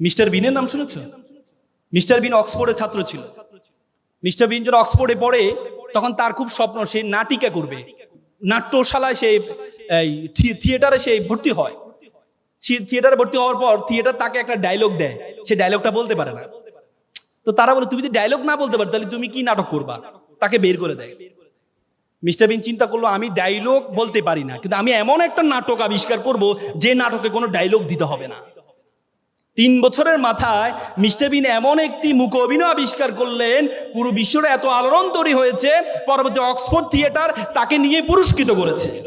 Mister বিনের নাম শুনেছ? Mister বিন অক্সফোর্ডের ছাত্র ছিল। মিস্টার বিন যখন অক্সফোর্ডে পড়ে, তখন তার খুব স্বপ্ন সে নাটিকা করবে। নাট্যশালায় সে থিয়েটারে সে ভর্তি হয়। থিয়েটারে ভর্তি হওয়ার পর থিয়েটার তাকে একটা ডায়লগ দেয়। সে ডায়লগটা বলতে পারে না। তো তারা বলে, তুমি যদি ডায়লগ না বলতে পারো, তাহলে তুমি কি নাটক করবা? তাকে বের করে দেয়। মিস্টার বিন চিন্তা করল, আমি ডায়লগ বলতে পারি না, কিন্তু আমি এমন একটা নাটক আবিষ্কার করব, যে নাটকে কোনো ডায়লগ দিতে হবে না। তিন বছরের মাথায় মিস্টার বিন এমন একটি মুখ অভিনয় আবিষ্কার করলেন, পুরো বিশ্বটা এত আলোড়ন তৈরি হয়েছে, পরবর্তী অক্সফোর্ড থিয়েটার তাকে নিয়ে পুরস্কৃত করেছে।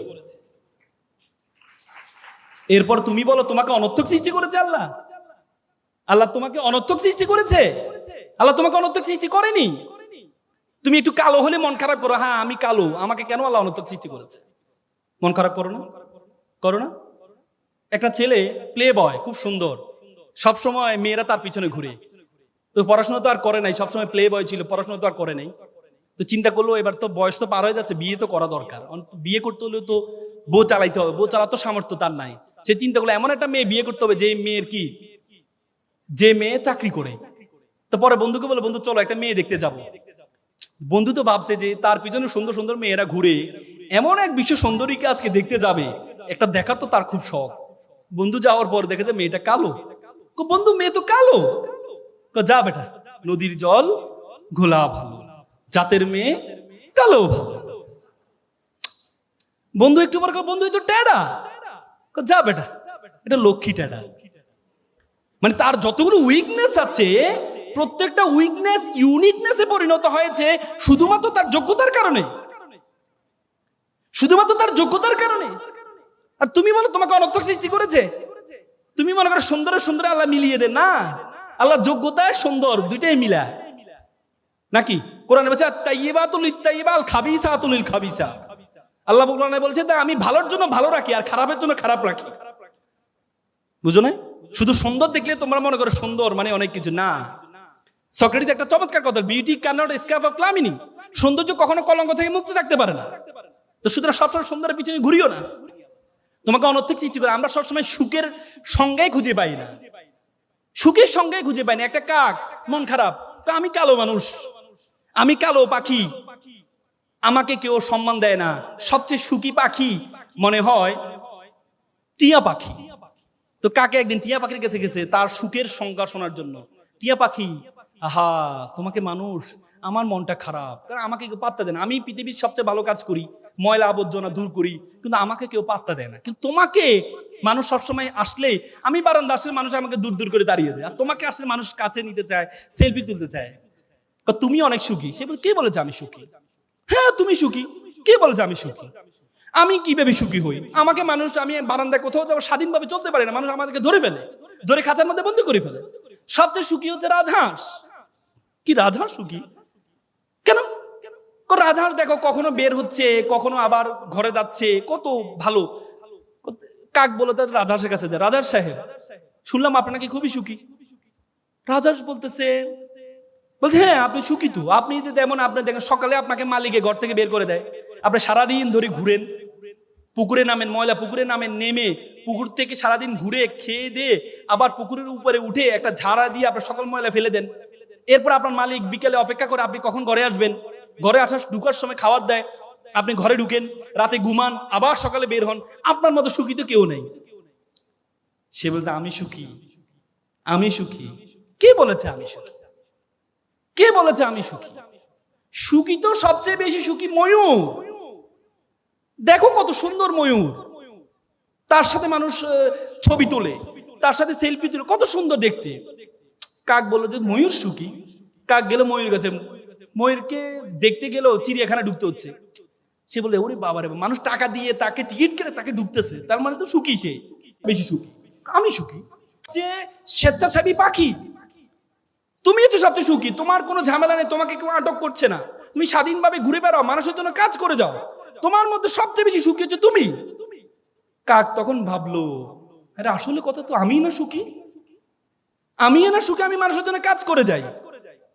এরপর তুমি বলো, তোমাকে অনর্থক সৃষ্টি করেছে আল্লাহ? আল্লাহ তোমাকে অনর্থক সৃষ্টি করেছে? আল্লাহ তোমাকে অনর্থক সৃষ্টি করেনি? তুমি একটু কালো হলে মন খারাপ করো। হ্যাঁ আমি কালো। আমাকে কেন আল্লাহ অনর্থক সৃষ্টি করেছে? মন খারাপ করো না। করো না? একটা ছেলে প্লে বয় খুব সুন্দর। সব সময় মেয়েরা তার পিছনে ঘুরে। তো পড়াশোনা তো আর করে নাই সবসময় প্লে বয় ছিল, পড়াশোনা তো আর করে নাই। তো চিন্তা করল, এবার তো বয়স তো পার হয়ে যাচ্ছে, বিয়ে তো করা দরকার। বিয়ে করতে হলেও তো বউ চালাইতে হবে, বউ চালাতো সামর্থ্য তার নাই। সে চিন্তা করল, এমন একটা মেয়ে বিয়ে করতে হবে, যে মেয়ের কি? যে মেয়ে চাকরি করে। তো পরে বন্ধুকে বলে বন্ধু, চলো একটা মেয়ে দেখতে যাব। বন্ধু তো ভাবছে যে তার পিছনে সুন্দর সুন্দর মেয়েরা ঘুরে, এমন এক বিশ্ব সুন্দরীকে আজকে দেখতে যাবে। একটা দেখার তো তার খুব শখ। বন্ধু যাওয়ার পর দেখেছে মেয়েটা কালো। বন্ধু, মেয়ে তো কালো। যা বেটা, নদীর জল ঘোলা ভালো, জাতের মেয়ে কালো ভালো। বন্ধু, একটু পর বন্ধু তো ট্যাডা। যা বেটা, এটা লক্ষ্মী ট্যাডা। মানে তার যতগুলো উইকনেস আছে, প্রত্যেকটা উইকনেস ইউনিকনেসে পরিণত হয়েছে শুধুমাত্র তার যোগ্যতার কারণে। শুধুমাত্র তার যোগ্যতার কারণে। আর তুমি বলো, তোমাকে অনর্থক সৃষ্টি করেছে? তুমি মনে করো সুন্দর সুন্দর আল্লাহ মিলিয়ে দে না? আল্লাহ যোগ্যতায় সুন্দর, দুইটাই মিলা। নাকি? কোরআনে বলছে তাইয়িবাতুল ইত্তাইয়িবাল খাবিসাতুল খাবিসা। আল্লাহ কোরআনে বলছে তা আমি ভালোর জন্য ভালো রাখি আর খারাপের জন্য খারাপ রাখি। বুঝো না শুধু সুন্দর দেখলে তোমরা মনে করো সুন্দর মানে অনেক কিছু, না? সক্রেটিস একটা চমৎকার কথা beauty can not escape of calumny সৌন্দর্য কখনো কলঙ্ক থেকে মুক্ত থাকতে পারে না। তো সুতরাং সবসময় সুন্দরের পিছনে ঘুরিও না। তোমাকে অনর্থক সৃষ্টি করে। আমরা সবসময় সুখের সঙ্গেই খুঁজে পাই না। সুখের সঙ্গেই খুঁজে পাই না। একটা কাক, মন খারাপ। আমি কালো মানুষ। আমি কালো পাখি। আমাকে কেউ সম্মান দেয় না। সবচেয়ে সুখী পাখি মনে হয় টিয়া পাখি। তো কাকে একদিন টিয়া পাখির কাছে গেছে? তার সুখের সংজ্ঞা শোনার জন্য। টিয়া পাখি, আহা, তোমাকে মানুষ আমার মনটা খারাপ। কারণ আমাকে কেউ পাত্তা দেয় না। আমি পৃথিবীর সবচেয়ে ভালো কাজ করি ময়লা আবর্জনা দূর করি কিন্তু আমাকে কেউ পাত্তা দেয় না। কিন্তু তোমাকে মানুষ সবসময় আসলে আমি বারান্দা আসলে মানুষ আমাকে দূর দূর করে দাঁড়িয়ে দেয়। আর তোমাকে আসলে মানুষ কাছে নিতে চায় সেলফি তুলতে চায়। তুমি অনেক সুখী। সে বলে, কে বলেছে আমি সুখী? হ্যাঁ তুমি সুখী। কে বলে যে আমি সুখী? আমি কীভাবে সুখী হই? আমাকে মানুষ আমি বারান্দায় কোথাও যাব স্বাধীনভাবে চলতে পারি না। মানুষ আমাদেরকে ধরে ফেলে। ধরে খাঁচার মধ্যে বন্ধ করে ফেলে। সবচেয়ে সুখী হচ্ছে রাজহাঁস। কি রাজহাঁস সুখী? কেন? রাজহাঁস দেখো, কখনো বের হচ্ছে, কখনো আবার ঘরে যাচ্ছে, কত ভালো। কাক বলে তার রাজহাঁসের কাছে যায় রাজহাঁস সাহেব, শুনলাম আপনাকে খুবই সুখী। রাজহাঁস বলতেছে, বলছে হ্যাঁ আপনি সুখী তো। আপনি তেমন আপনি দেখেন, সকালে আপনাকে মালিকে ঘর থেকে বের করে দেয়। আপনি সারাদিন ধরে ঘুরেন, পুকুরে নামেন, ময়লা পুকুরে নামেন, নেমে পুকুর থেকে সারাদিন ঘুরে, খেয়ে দিয়ে আবার পুকুরের উপরে উঠে একটা ঝাড়া দিয়ে আপনার সকল ময়লা ফেলে দেন। এরপর আপনার মালিক বিকেলে অপেক্ষা করে আপনি কখন ঘরে আসবেন? ঘরে আসার, ঢুকার সময় খাবার দেয়, আপনি ঘরে ঢুকেন, রাতে ঘুমান, আবার সকালে বের হন। আপনার মতো সুখী তো কেউ নেই। সে বলছে, আমি সুখী। আমি সুখী। কে বলেছে, আমি সুখী কে বলেছে, আমি সুখী সুখী তো সবচেয়ে বেশি সুখী ময়ূর। দেখো কত সুন্দর ময়ূর। তার সাথে মানুষ ছবি তোলে, তার সাথে সেলফি তোলে, কত সুন্দর দেখতে। কাক বলল যে, ময়ূর সুখী কাক গেল ময়ূর কাছে। ময়ূরকে দেখতে গেলেও চিড়িয়াখানা ঢুকতে হচ্ছে। সে বলে ওরে বাবা রে মানুষ টাকা দিয়ে তাকে টিকিট কেটে তাকে ঢুকতেছে। তার মানে তো সুখী সে। বেশি সুখী আমি সুখী যে স্বেচ্ছাসেবী পাখি। তুমি হচ্ছে সবচেয়ে সুখী তোমার কোনো ঝামেলা নেই, তোমাকে কেউ আটক করছে না। তুমি স্বাধীনভাবে ঘুরে বেড়াও, মানুষের জন্য কাজ করে যাও। তোমার মধ্যে সবচেয়ে বেশি সুখী হচ্ছে তুমি। কাক তখন ভাবলো, আরে, আসলে কথা তো আমি না সুখী আমি না সুখী, আমি মানুষের জন্য কাজ করে যাই।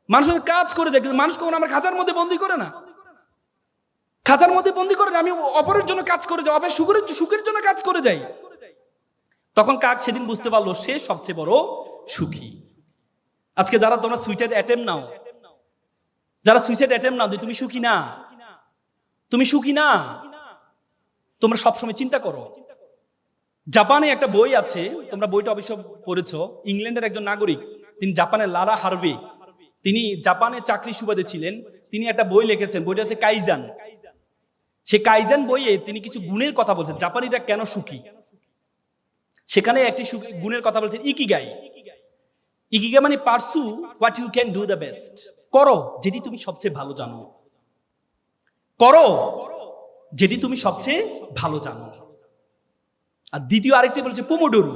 মানুষের কাজ করে যাই, কিন্তু মানুষ কখনো আমার খাঁচার মধ্যে বন্দি করে না। খাঁচার মধ্যে বন্দি করে না, আমি অপরের জন্য কাজ করে যাই সুখের সুখের জন্য কাজ করে যাই। তখন কাক সেদিন বুঝতে পারল, সে সবচেয়ে বড় সুখী। আজকে যারা তোমরা সুইসাইড অ্যাটেম্প নাও, যারা সুইসাইড অ্যাটেম্প নাও, যে তুমি সুখী না, তুমি সুখী না, তোমরা সবসময় চিন্তা করো জাপানে একটা বই আছে, তোমরা বইটা অবশ্য পড়েছো, ইংল্যান্ডের একজন নাগরিক, তিনি জাপানের লারা হার্ভে। তিনি জাপানে চাকরি সুবাদে ছিলেন, তিনি একটা বই লিখেছেন, বইটা হচ্ছে কাইজান। সে কাইজান বইয়ে তিনি কিছু গুণের কথা বলছেন, জাপানিরা কেন সুখী? সেখানে একটি গুণের কথা বলছেন, ইকিগাই। ইকিগাই মানে pursue what you can do the best. করো যেটি তুমি সবচেয়ে ভালো জানো। করো যেটি তুমি সবচেয়ে ভালো জানো। আর দ্বিতীয় আরেকটি বলছে পোমোডোরু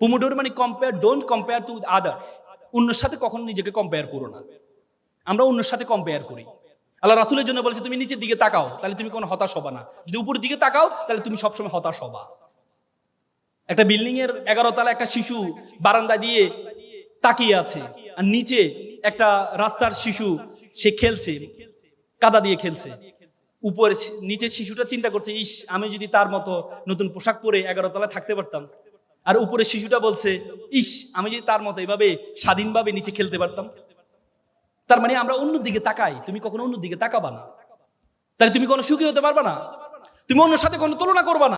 পোমোডোরু মানে compare don't compare to other অন্যের সাথে কখনো নিজেকে কম্পেয়ার করো না। আমরা অন্যের সাথে কম্পেয়ার করি। আল্লাহ রাসুলের জন্য বলেছে, তুমি নিচের দিকে তাকাও, তাহলে তুমি কোনো হতাশ হবা না। যদি উপরের দিকে তাকাও, তাহলে তুমি সবসময় হতাশ হবা। একটা বিল্ডিং এর এগারো একটা শিশু বারান্দা দিয়ে তাকিয়ে আছে, আর নিচে একটা রাস্তার শিশু, সে খেলছে, কাদা দিয়ে খেলছে। উপরে নিচের শিশুটা চিন্তা করছে, ইস, আমি যদি তার মতো নতুন পোশাক পরে এগারো তলায় থাকতে পারতাম। আর উপরে শিশুটা বলছে, ইস, আমি যদি তার মতো এভাবে স্বাধীনভাবে নিচে খেলতে পারতাম। তার মানে আমরা অন্য দিকে তাকাই, তুমি কখনো অন্য দিকে তাকাবা না। তাহলে তুমি কোনো সুখী হতে পারবা না। তুমি অন্য সাথে কোনো তুলনা করবা না।